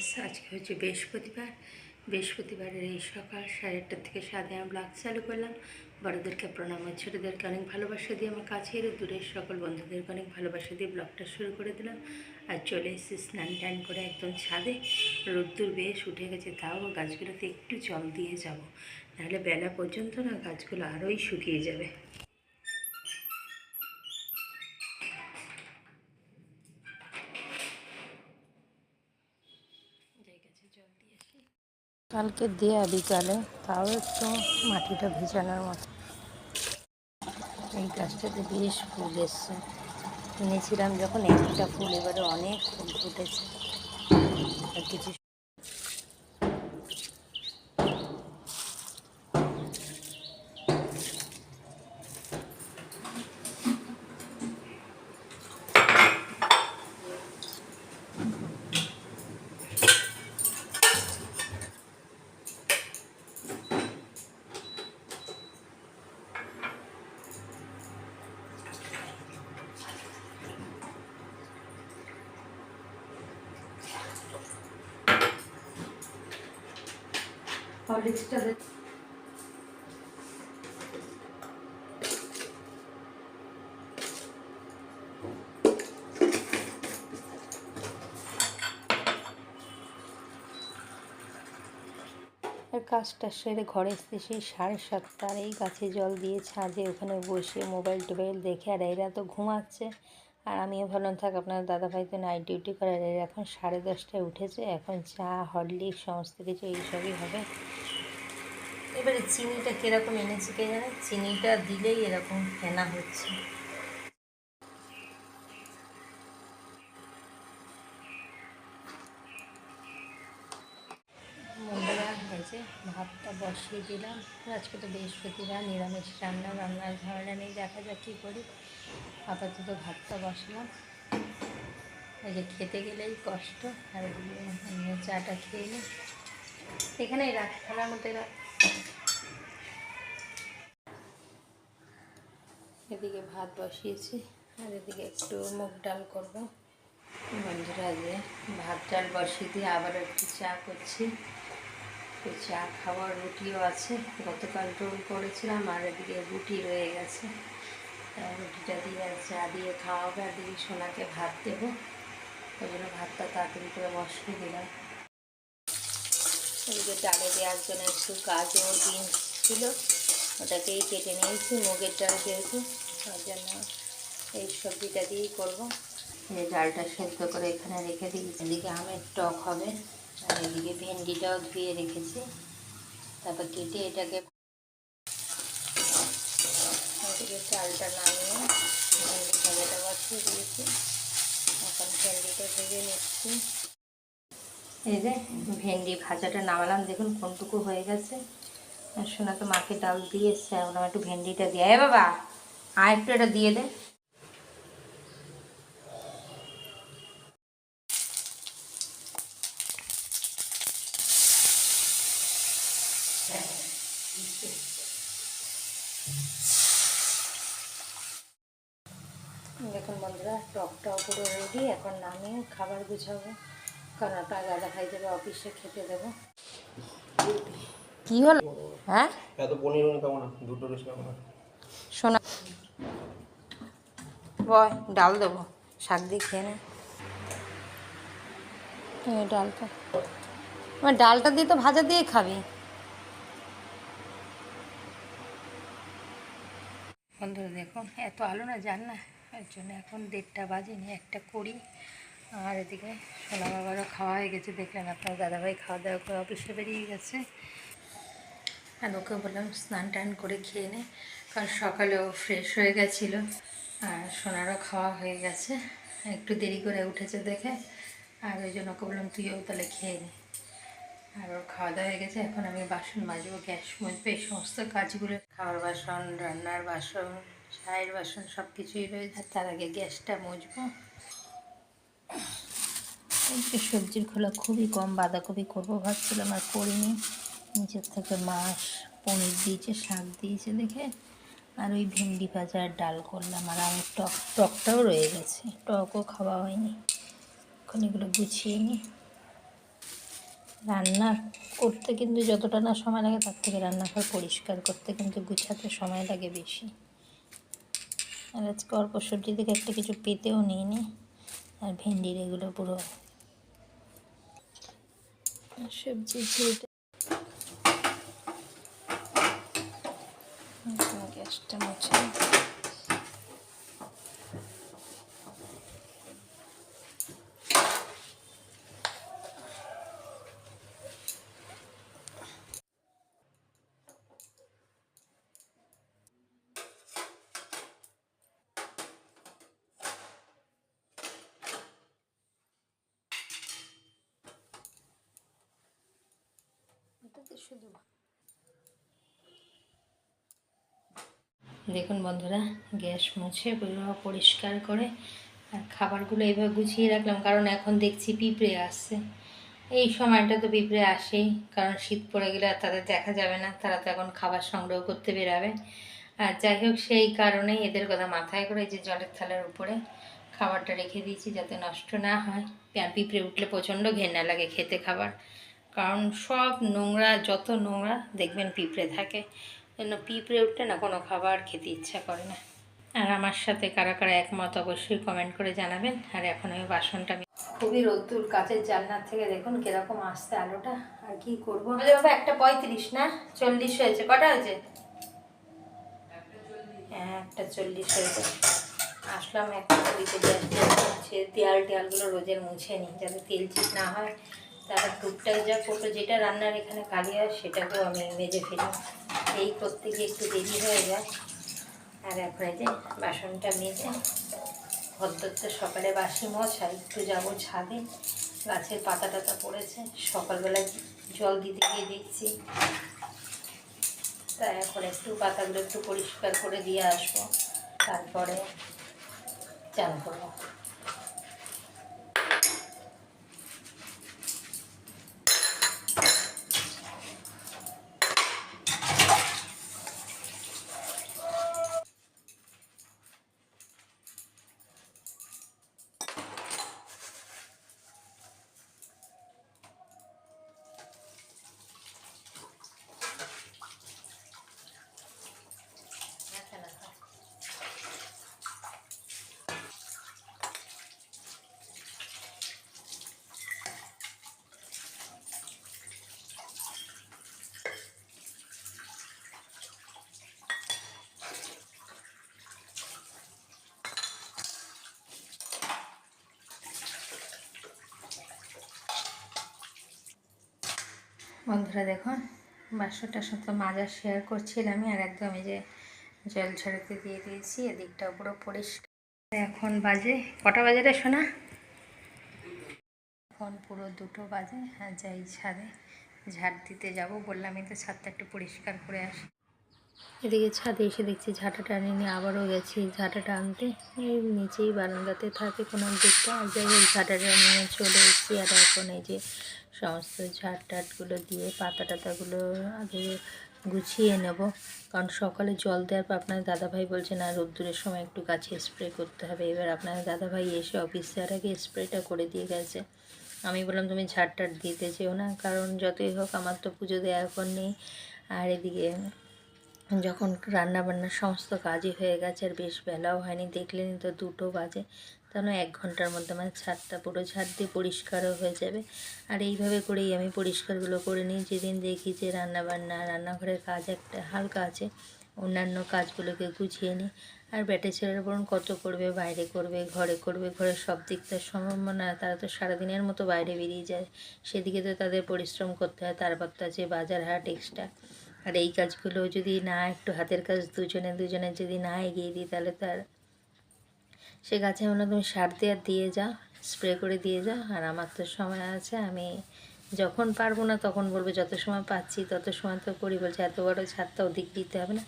Friends আজকে হচ্ছে বৃহস্পতিবার। বৃহস্পতিবারের এই সকাল সাড়ে আটটার থেকে সাড়ে আমি ব্লগ চালু করলাম। বড়োদেরকে প্রণাম আর ছোটোদেরকে অনেক ভালোবাসা দিয়ে আমার কাছে কাছের দূরের সকল বন্ধুদেরকে অনেক ভালোবাসা দিয়ে ব্লগটা শুরু করে দিলাম। আর চলে এসেছি স্নান টান করে একদম ছাদে। রোদ্দুর বেশ উঠে গেছে, তাও গাছগুলোতে একটু জল দিয়ে যাব। নাহলে বেলা পর্যন্ত না গাছগুলো আরোই শুকিয়ে যাবে। কালকে দেয়া বিকালে তাও একটু মাটিটা ভিজানোর মতো। এই গাছটাতে বেশ ফুল এসছে। কিনেছিলাম যখন একটা ফুল এবারে অনেক ফুল ফুটেছে। আর কিছু হরলিক্সটা আর কাজটা সেরে ঘরে এসে সেই সাড়ে সাতটার এই গাছে জল দিয়ে ছাদে ওখানে বসে মোবাইল টোবাইল দেখে আর এরা তো ঘুমাচ্ছে। আর আমিও ভাবলাম, থাক, আপনার দাদাভাই তো নাইট ডিউটি করে আর এরা এখন সাড়ে দশটায় উঠেছে। এখন চা, হরলিক্স, সমস্ত কিছু এইসবই হবে। এবারে চিনিটা কীরকম এনেছে কে জানে? চিনিটা দিলেই এরকম ফেনা হচ্ছে। ভাতটা বসিয়ে দিলাম। আজকে তো বৃহস্পতিবার, নিরামিষ রান্না, রান্নার ঝামেলা নেই, দেখা যাক কী করি। আপাতত ভাতটা বসলাম। এই যে খেতে গেলেই কষ্ট, আর চাটা খেয়ে নিই। এখানেই রাখ খেলার রাখ এদিকে ভাত বসিয়েছি, আর এদিকে একটু মুগ ডাল করব। বন্ধুরা যে ভাত ডাল বসিয়ে দিয়ে আবার একটু চা করছি। একটু চা খাওয়ার রুটিও আছে। গতকাল রোল করেছিলাম, আর এদিকে রুটি রয়ে গেছে। রুটিটা দিয়ে চা দিয়ে খাওয়াবে আর দিদি সোনাকে ভাত দেবো। ওই জন্য ভাতটা তাড়াতাড়ি করে বসিয়ে দিলাম। এদিকে ডালে দেওয়ার জন্য একটু গাজর, বিনস ছিল, ওটাকেই কেটে নিয়েছি, মুগের ডাল যেহেতু, তার জন্য এই সবজিটা দিয়েই করব। এই ডালটা সেদ্ধ করে এখানে রেখে দিয়েছি এদিকে আমের টক হবে, আর এদিকে ভেন্ডিটাও ধুয়ে রেখেছি। তারপর কেটে এটাকে এদিকে চালটা নামিয়ে ভেন্ডি ভাজাটা বসিয়ে দিয়েছি। এখন ভেন্ডিটা ভেজে নিচ্ছি। এই যে ভেন্ডি ভাজাটা নামালাম, দেখুন কোনটুকু হয়ে গেছে। আর শোনা তো মাকে ডাল দিয়ে এসছে, এখন আমার একটু ভেন্ডিটা দিয়ে বাবা আর একটু এটা দিয়ে দে। দেখুন বন্ধুরা, টকটাও পুরো রেডি এখন নামিয়ে খাবার গুছাবো। কারণ দেবে অফিসে খেতে দেবো। কি হলো? হ্যাঁ? এত পনির না দুটো না। শোনা। বয় ডাল দেবো শাক দিয়ে খেয়ে নে। ডালটা। আমার ডালটা দিয়ে তো ভাজা দিয়ে খাবি। বন্ধুরা দেখুন এত আলো না যান না এর জন্য এখন দেড়টা বাজেনি একটা করি। আর এদিকে সোনা বাবারও খাওয়া হয়ে গেছে, দেখলেন আপনার দাদাভাই খাওয়া দাওয়া করে অফিসে বেরিয়ে গেছে। আর ওকে বললাম স্নান টান করে খেয়ে নে কারণ সকালেও ফ্রেশ হয়ে গেছিল। আর সোনারও খাওয়া হয়ে গেছে, একটু দেরি করে উঠেছে দেখে। আর ওই জন্য ওকে বললাম, তুইও তাহলে খেয়ে নে। আর ওর খাওয়া দাওয়া হয়ে গেছে, এখন আমি বাসন মাজবো, গ্যাস মুছবো, এই সমস্ত কাজগুলো। খাওয়ার বাসন, রান্নার বাসন, চায়ের বাসন সব কিছুই রয়েছে তার আগে গ্যাসটা মুছবো। যে সবজির খোলা খুবই কম, বাঁধাকপি করব ভাবছিলাম আর করিনি। নিচের থেকে মাছ, পনির দিয়েছে, শাক দিয়েছে দেখে। আর ওই ভেন্ডি ভাজা আর ডাল করলাম আর আমার টক, টকটাও রয়ে গেছে। টকও খাওয়া হয়নি। এখন এগুলো গুছিয়ে নিই রান্না করতে কিন্তু যতটা না সময় লাগে তার থেকে রান্নাঘর পরিষ্কার করতে কিন্তু গুছাতে সময় লাগে বেশি। আর আজকে অল্প সবজি থেকে একটা কিছু পেতেও নিইনি। আর ভেন্ডির এগুলো পুরো সবজি ঝুড়িতে গ্যাসটা মুছে দেখুন বন্ধুরা, গ্যাস মুছে পুরো পরিষ্কার করে আর খাবারগুলো এইভাবে গুছিয়ে রাখলাম, কারণ এখন দেখছি পিঁপড়ে আসছে। এই সময়টা তো পিঁপড়ে আসেই, কারণ শীত পড়ে গেলে আর তাদের দেখা যাবে না, তারা তো এখন খাবার সংগ্রহ করতে বেরাবে। আর যাই হোক, সেই কারণেই এদের কথা মাথায় করে যে জলের থালার উপরে খাবারটা রেখে দিয়েছি যাতে নষ্ট না হয়। পিঁপড়ে উঠলে প্রচণ্ড ঘেন্না লাগে খেতে খাবার। কারণ সব নোংরা যত নোংরা দেখবেন পিঁপড়ে থাকে। জন্য পিঁপড়ে উঠলে না কোনো খাবার খেতে ইচ্ছা করে না। আর আমার সাথে কারা কারা একমত অবশ্যই কমেন্ট করে জানাবেন। আর এখন আমি বাসনটা খুবই রোদ্দুর কাচের জানলার থেকে দেখুন কীরকম আসছে আলোটা। আর কি করব? বলে বাবা একটা পঁয়ত্রিশ না? চল্লিশ হয়েছে। কটা হয়েছে? হ্যাঁ একটা চল্লিশ হয়েছে। আসলাম একটা দিতে দেয়াল টেয়ালগুলো রোজের মুছে নিই যাতে তেল চিট না হয়। তারা টুকটাক যা করতো যেটা রান্নার এখানে খালি হয়, সেটাকেও আমি মেজে ফেলি। এই করতে গিয়ে একটু দেরি হয়ে যায়। আর এখন যে বাসনটা মেজে ভদ্রত সকালে বাসি মোছা একটু যাব ছাদে। গাছের পাতা টাতা পড়েছে সকালবেলা জল দিতে গিয়ে দেখছি। তা এখন একটু পাতাগুলো একটু পরিষ্কার করে দিয়ে আসব। তারপরে চান করব। বন্ধুরা দেখুন, বাসনটা তো মাজা শেয়ার করছিলাম আর একদম এই যে জল ছড়াতে দিয়ে দিয়েছি, এদিকটা পুরো পরিষ্কার। এখন বাজে, কটা বাজে রে শোনা এখন পুরো দুটো বাজে হ্যাঁ যাই ছাদে ঝাড় দিতে যাব, বললাম এই তো ছাদটা একটু পরিষ্কার করে আসি। এদিকে ছাদে এসে দেখছি ঝাঁটা ঝাঁটাটা নিয়ে আবারও গেছি ঝাঁটাটা আনতে এই নিচেই বারান্দাতে থাকে কোনো দিকটা। যাই হোক ঝাঁটাটা নিয়ে চলে এসেছি। আর এখন এই যে সমস্ত ঝাড় টাটগুলো দিয়ে পাতা টাতাগুলো আগে গুছিয়ে নেব। কারণ সকালে জল দেওয়ার পর আপনার দাদাভাই বলছে, না, রোদ্দুরের সময় একটু গাছে স্প্রে করতে হবে। এবার আপনার দাদাভাই এসে অফিস যাওয়ার আগে স্প্রেটা করে দিয়ে গেছে। আমি বললাম, তুমি ঝাড় টাট দিতে যেও না। কারণ যতই হোক, আমার তো পুজো দেওয়া এখন নেই। আর এদিকে যখন রান্না বান্নার সমস্ত কাজই হয়ে গেছে আর বেশ বেলাও হয়নি দেখলেনি তো দুটো বাজে তাহলে এক ঘণ্টার মধ্যে আমার ছাদটা পুরো ছাদ দিয়ে পরিষ্কারও হয়ে যাবে। আর এইভাবে করেই আমি পরিষ্কারগুলো করে নিই, যেদিন দেখি যে রান্না বান্না রান্নাঘরের কাজ একটা হালকা আছে, অন্যান্য কাজগুলোকে গুছিয়ে নিই। আর ব্যাটে ছেলেরা বরং কত করবে, বাইরে করবে, ঘরে করবে, ঘরের সব দিকটা সম্ভাবনা তারা তো সারাদিনের মতো বাইরে বেরিয়ে যায়, সেদিকে তো তাদের পরিশ্রম করতে হয় তারপর তো আছে বাজার হাট এক্সট্রা আর এই কাজগুলো যদি না, একটু হাতের কাজ দুজনে দুজনে যদি না এগিয়ে দিই, তাহলে তার সে গাছে আমরা তুমি সার দিয়ে দিয়ে যাও, স্প্রে করে দিয়ে যাও, আর আমার তো সময় আছে, আমি যখন পারব না তখন বলব, যত সময় পাচ্ছি তত সময় তো করি, বলছে এত বড় ছাদটা ওদিক দিতে হবে না।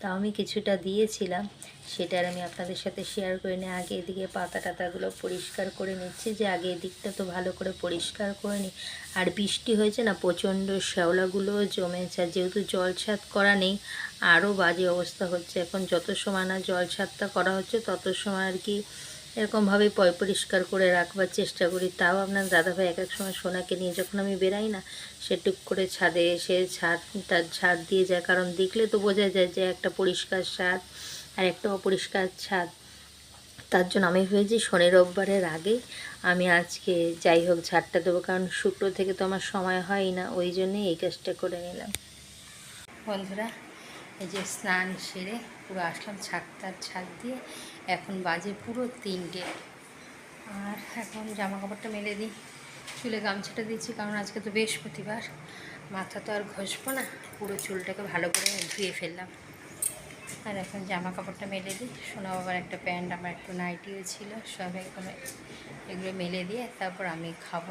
তাও আমি কিছুটা দিয়েছিলাম সেটার আমি আপনাদের সাথে শেয়ার করে নিই। আগে এদিকে পাতা টাতাগুলো পরিষ্কার করে নিচ্ছি, যে আগে এদিকটা তো ভালো করে পরিষ্কার করে নিই। আর বৃষ্টি হয়েছে না, প্রচণ্ড শ্যাওলাগুলো জমেছে, আর যেহেতু জল ছাদ করা নেই, আরও বাজে অবস্থা হচ্ছে। এখন যত সময় না জল ছাদটা করা হচ্ছে, তত সময় আর কি এরকমভাবেই পয় পরিষ্কার করে রাখবার চেষ্টা করি। তাও আপনার দাদাভাই এক এক সময় সোনাকে নিয়ে যখন আমি বেরাই না, সে টুক করে ছাদে এসে ছাদ, তার ছাদ দিয়ে যায়। কারণ দেখলে তো বোঝা যায় যে একটা পরিষ্কার ছাদ আর একটা অপরিষ্কার ছাদ। তার জন্য আমি ভেবেছি শনি রোববারের আগে আমি আজকে যাই হোক ঝাড়টা দেবো। কারণ শুক্র থেকে তো আমার সময় হয় না, ওই জন্যই এই কাজটা করে নিলাম। বন্ধুরা, এই যে স্নান সেরে পুরো আসলাম ছাদটার ছাদ দিয়ে। এখন বাজে পুরো তিনটে। আর এখন জামা কাপড়টা মেলে দিই, চুলে গামছাটা দিচ্ছি কারণ আজকে তো বৃহস্পতিবার। মাথা তো আর ঘষবো না, পুরো চুলটাকে ভালো করে ধুয়ে ফেললাম। আর এখন জামা কাপড়টা মেলে দিই, সোনা বাবার একটা প্যান্ট, আমার একটু নাইটিও ছিল, সব এগুলো এগুলো মেলে দিয়ে তারপর আমি খাব।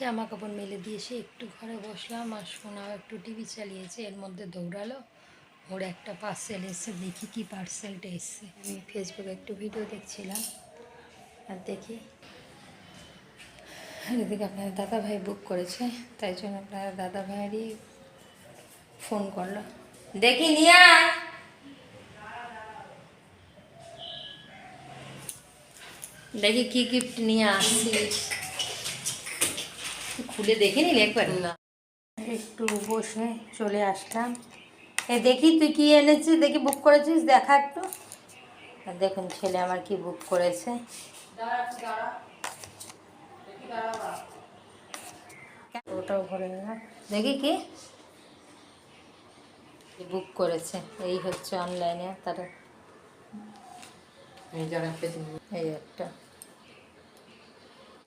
জামা কাপড় মেলে দিয়ে এসে একটু ঘরে বসলাম আর সোনাও একটু টিভি চালিয়েছে। এর মধ্যে দৌড়ালো। ওর একটা পার্সেল এসে দেখি কি পার্সেলটা এসছে। আমি ফেসবুকে একটু ভিডিও দেখছিলাম। আর দেখি। আর এদিকে আপনার দাদা ভাই বুক করেছে। তাই জন্য আপনার দাদা ভাইয়েরই ফোন করল। দেখি, নিয়ে। দেখি কি গিফট নিয়ে আসছিস খুলে দেখে নিলে একবার? না। একটু বসে চলে আসলাম। এ দেখি তুই কি এনেছিস? দেখি বুক করেছিস? দেখা একটু। আর দেখুন ছেলে আমার কি বুক করেছে। ওটাও ভরে নিলাম দেখি কি? বুক করেছে? এই হচ্ছে অনলাইনে তারা এই একটা।